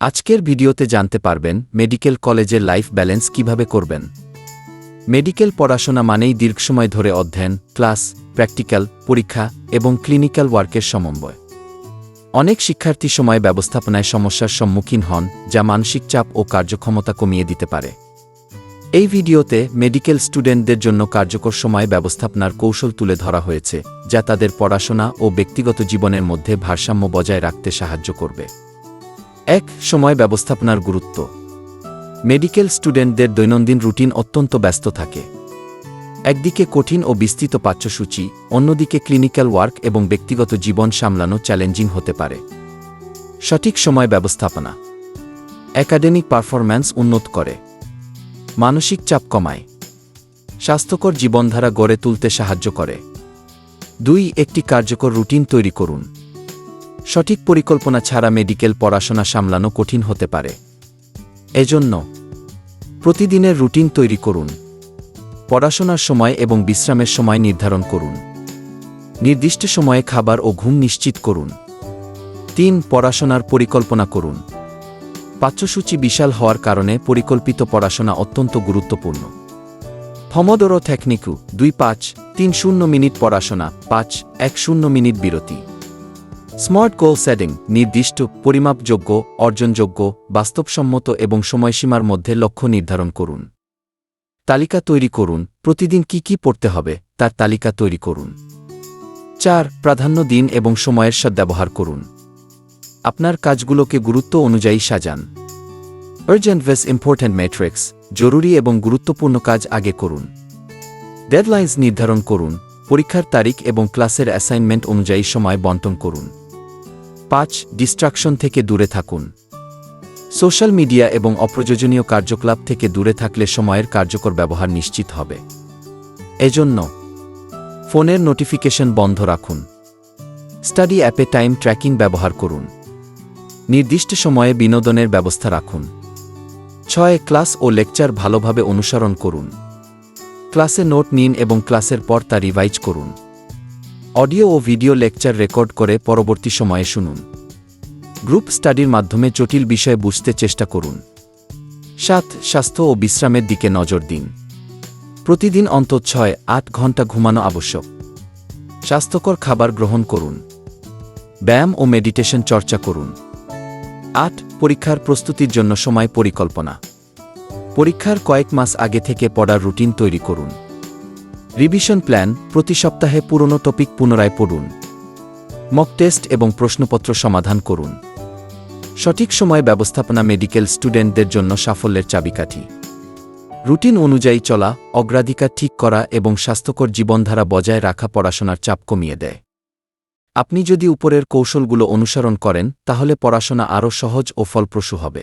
আজকের ভিডিওতে জানতে পারবেন মেডিকেল কলেজের লাইফ ব্যালেন্স কীভাবে করবেন। মেডিকেল পড়াশোনা মানেই দীর্ঘ সময় ধরে অধ্যয়ন, ক্লাস, প্র্যাকটিক্যাল, পরীক্ষা এবং ক্লিনিক্যাল ওয়ার্কের সমন্বয়। অনেক শিক্ষার্থী সময় ব্যবস্থাপনায় সমস্যার সম্মুখীন হন, যা মানসিক চাপ ও কার্যক্ষমতা কমিয়ে দিতে পারে। এই ভিডিওতে মেডিকেল স্টুডেন্টদের জন্য কার্যকর সময় ব্যবস্থাপনার কৌশল তুলে ধরা হয়েছে, যা তাদের পড়াশোনা ও ব্যক্তিগত জীবনের মধ্যে ভারসাম্য বজায় রাখতে সাহায্য করবে। এক সময় ব্যবস্থাপনার গুরুত্ব। মেডিকেল স্টুডেন্টদের দৈনন্দিন রুটিন অত্যন্ত ব্যস্ত থাকে। একদিকে কঠিন ও বিস্তৃত পাঠ্যসূচি, অন্যদিকে ক্লিনিক্যাল ওয়ার্ক এবং ব্যক্তিগত জীবন সামলানো চ্যালেঞ্জিং হতে পারে। সঠিক সময় ব্যবস্থাপনা। একাডেমিক পারফরম্যান্স উন্নত করে। মানসিক চাপ কমায়। স্বাস্থ্যকর জীবনধারা গড়ে তুলতে সাহায্য করে। দুই, একটি কার্যকর রুটিন তৈরি করুন। সঠিক পরিকল্পনা ছাড়া মেডিকেল পড়াশোনা সামলানো কঠিন হতে পারে। এজন্য প্রতিদিনের রুটিন তৈরি করুন। পড়াশোনার সময় এবং বিশ্রামের সময় নির্ধারণ করুন। নির্দিষ্ট সময়ে খাবার ও ঘুম নিশ্চিত করুন। তিন, পড়াশোনার পরিকল্পনা করুন। পাঠ্যসূচি বিশাল হওয়ার কারণে পরিকল্পিত পড়াশোনা অত্যন্ত গুরুত্বপূর্ণ। ফমদোরো টেকনিকু দুই পাঁচ, তিন শূন্য মিনিট পড়াশোনা, পাঁচ, এক শূন্য মিনিট বিরতি। স্মার্ট গোল সেটিং নির্দিষ্ট, পরিমাপযোগ্য, অর্জনযোগ্য, বাস্তবসম্মত এবং সময়সীমার মধ্যে লক্ষ্য নির্ধারণ করুন। তালিকা তৈরি করুন, প্রতিদিন কি কি পড়তে হবে, তার তালিকা তৈরি করুন। চার, প্রাধান্য দিন এবং সময়ের সদ্ব্যবহার করুন। আপনার কাজগুলোকে গুরুত্ব অনুযায়ী সাজান। আর্জেন্ট ভেস ইম্পর্ট্যান্ট ম্যাট্রিক্স জরুরি এবং গুরুত্বপূর্ণ কাজ আগে করুন। ডেডলাইন্স নির্ধারণ করুন, পরীক্ষার তারিখ এবং ক্লাসের অ্যাসাইনমেন্ট অনুযায়ী সময় বন্টন করুন। পাঁচ ডিস্ট্রাকশন থেকে দূরে থাকুন। সোশ্যাল মিডিয়া এবং অপ্রয়োজনীয় কার্যকলাপ থেকে দূরে থাকলে সময়ের কার্যকর ব্যবহার নিশ্চিত হবে। এজন্য, ফোনের নোটিফিকেশন বন্ধ রাখুন। স্টাডি অ্যাপে টাইম ট্র্যাকিং ব্যবহার করুন। নির্দিষ্ট সময়ে বিনোদনের ব্যবস্থা রাখুন। ছয়, ক্লাস ও লেকচার ভালোভাবে অনুসরণ করুন। ক্লাসে নোট নিন এবং ক্লাসের পর তা রিভাইজ করুন। অডিও ও ভিডিও লেকচার রেকর্ড করে পরবর্তী সময়ে শুনুন। গ্রুপ স্টাডির মাধ্যমে জটিল বিষয় বুঝতে চেষ্টা করুন। সাত স্বাস্থ্য ও বিশ্রামের দিকে নজর দিন। প্রতিদিন অন্তত ছয়, আট ঘণ্টা ঘুমানো আবশ্যক। স্বাস্থ্যকর খাবার গ্রহণ করুন। ব্যায়াম ও মেডিটেশন চর্চা করুন। আট, পরীক্ষার প্রস্তুতির জন্য সময় পরিকল্পনা। পরীক্ষার কয়েক মাস আগে থেকে পড়ার রুটিন তৈরি করুন। রিভিশন প্ল্যান প্রতি সপ্তাহে পুরনো টপিক পুনরায় পড়ুন। মক টেস্ট এবং প্রশ্নপত্র সমাধান করুন। সঠিক সময় ব্যবস্থাপনা মেডিকেল স্টুডেন্টদের জন্য সাফল্যের চাবিকাঠি। রুটিন অনুযায়ী চলা, অগ্রাধিকার ঠিক করা এবং স্বাস্থ্যকর জীবনধারা বজায় রাখা পড়াশোনার চাপ কমিয়ে দেয়। আপনি যদি উপরের কৌশলগুলো অনুসরণ করেন, তাহলে পড়াশোনা আরও সহজ ও ফলপ্রসূ হবে।